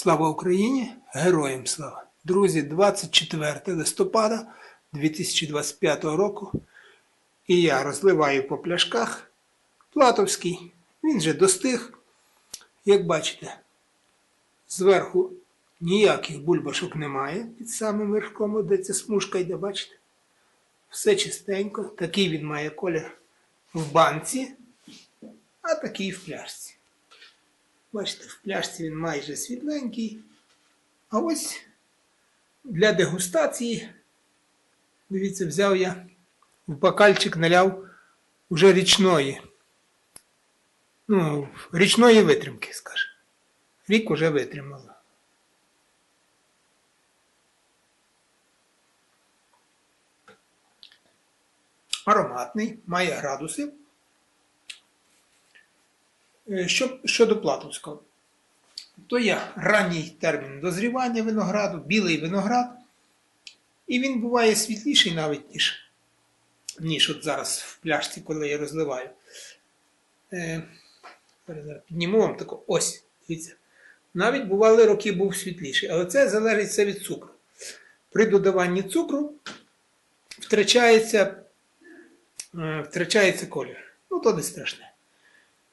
Слава Україні! Героям слава! Друзі, 24 листопада 2025 року. І я розливаю по пляшках Платовський. Він вже достиг. Як бачите, зверху ніяких бульбашок немає під самим верхом, де ця смужка йде, бачите? Все чистенько. Такий він має колір в банці, а такий в пляшці. Бачите, в пляшці він майже світленький. А ось для дегустації, дивіться, взяв я в бокальчик наляв уже річної. Ну, річної витримки, скажімо. Рік уже витримало. Ароматний, має градуси. Е, Що, щодо Платовського, то є ранній термін дозрівання винограду, білий виноград, і він буває світліший навіть, ніж, ніж от зараз в пляшці, коли я розливаю. Е, підніму вам тако, ось, дивіться. Навіть бували роки був світліший, але це залежить від цукру. При додаванні цукру втрачається, е, втрачається колір. Ну, то не страшне.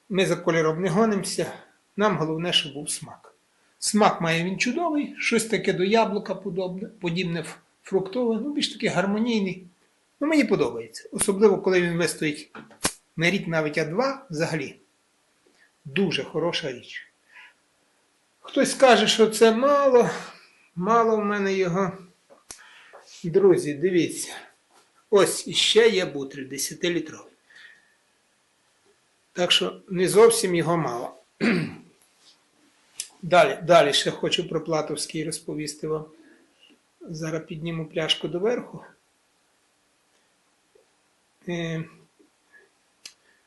Ми за кольором не гонимося. Нам головне, щоб був смак. Смак має він чудовий, щось таке до яблука подобне, подібне фруктове, ну більш таки гармонійний. Ну, мені подобається. Особливо, коли він вистоїть на рік навіть А2 взагалі. Дуже хороша річ. Хтось скаже, що це мало. Мало в мене його. Друзі, дивіться. Ось іще є бутиль 10-літровий. Так що не зовсім його мало. Далі, далі ще хочу про Платовський розповісти вам. Зараз підніму пляшку доверху. Е,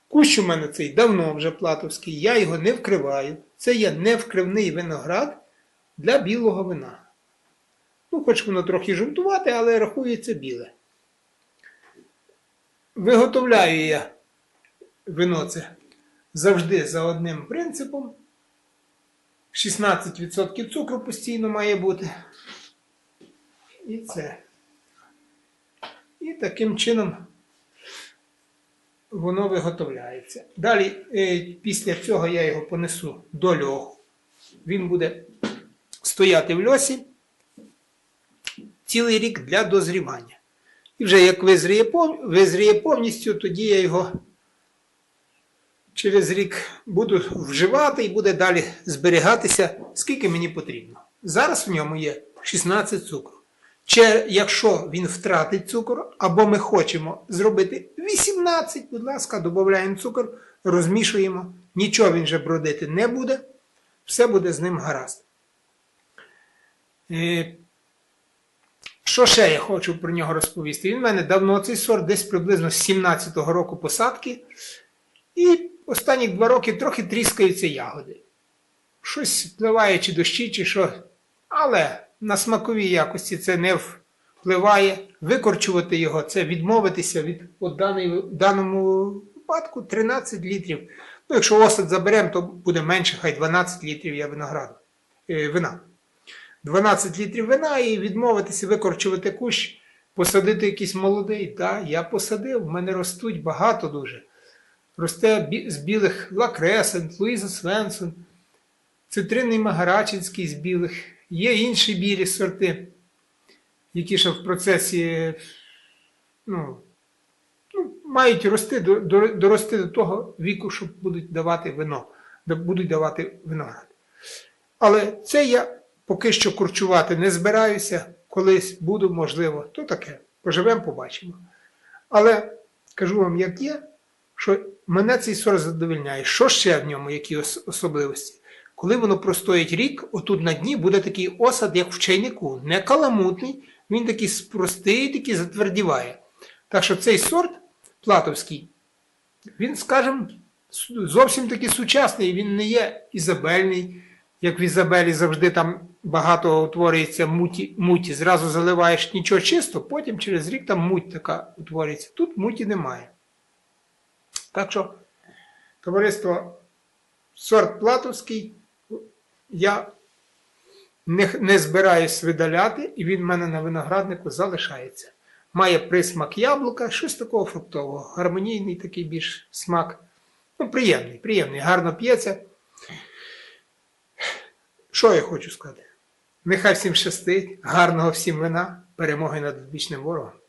Кущ у мене цей давно вже Платовський, я його не вкриваю. Це є невкривний виноград для білого вина. Ну, хоч воно трохи жовтувате, але рахується біле. Виготовляю я вино це завжди за одним принципом. 16% цукру постійно має бути. І це. І таким чином воно виготовляється. Далі, е, після цього я його понесу до льоху. Він буде стояти в льосі цілий рік для дозрівання. І вже як визріє повністю, тоді я його через рік буду вживати і буде далі зберігатися, скільки мені потрібно. Зараз в ньому є 16 цукру. Чи якщо він втратить цукор, або ми хочемо зробити 18, будь ласка, додаємо цукор, розмішуємо, нічого він вже бродити не буде, все буде з ним гаразд. Е, Що ще я хочу про нього розповісти? Він в мене давно цей сорт, десь приблизно з 17-го року посадки. І останні два роки трохи тріскаються ягоди. Щось впливає, чи дощі, чи що. Але на смаковій якості це не впливає. Викорчувати його це відмовитися від от даний, даному випадку 13 літрів. Ну, якщо осад заберемо, то буде менше, хай 12 літрів я винограду, е, вина. 12 літрів вина і відмовитися, викорчувати кущ, посадити якийсь молодий. Так, я посадив, в мене ростуть багато дуже. Росте з білих Лакресент, Луїза Свенсон, цитринний Магарачинський з білих. Є інші білі сорти, які ще в процесі ну, ну, мають рости, до- до- дорости до того віку, що будуть давати вино, будуть давати виноград. Але це я поки що курчувати не збираюся, колись буду, можливо, то таке. Поживемо, побачимо. Але кажу вам, як є, що мене цей сорт задовольняє. Що ще в ньому, які ос- особливості? Коли воно простоїть рік, отут на дні буде такий осад, як в чайнику, не каламутний, він такий простий, такий затвердіває. Так що цей сорт платовський, він, скажімо, зовсім таки сучасний, він не є ізабельний, як в Ізабелі завжди там багато утворюється муті, муті. Зразу заливаєш нічого чисто, потім через рік там муть така утворюється. Тут муті немає. Так що, товариство, сорт Платовський, я Не, не збираюсь видаляти, і він в мене на винограднику залишається. Має присмак яблука, щось такого фруктового, гармонійний такий більш смак. Ну, приємний, приємний, гарно п'ється. Що я хочу сказати? Нехай всім щастить, гарного всім вина, перемоги над вічним ворогом.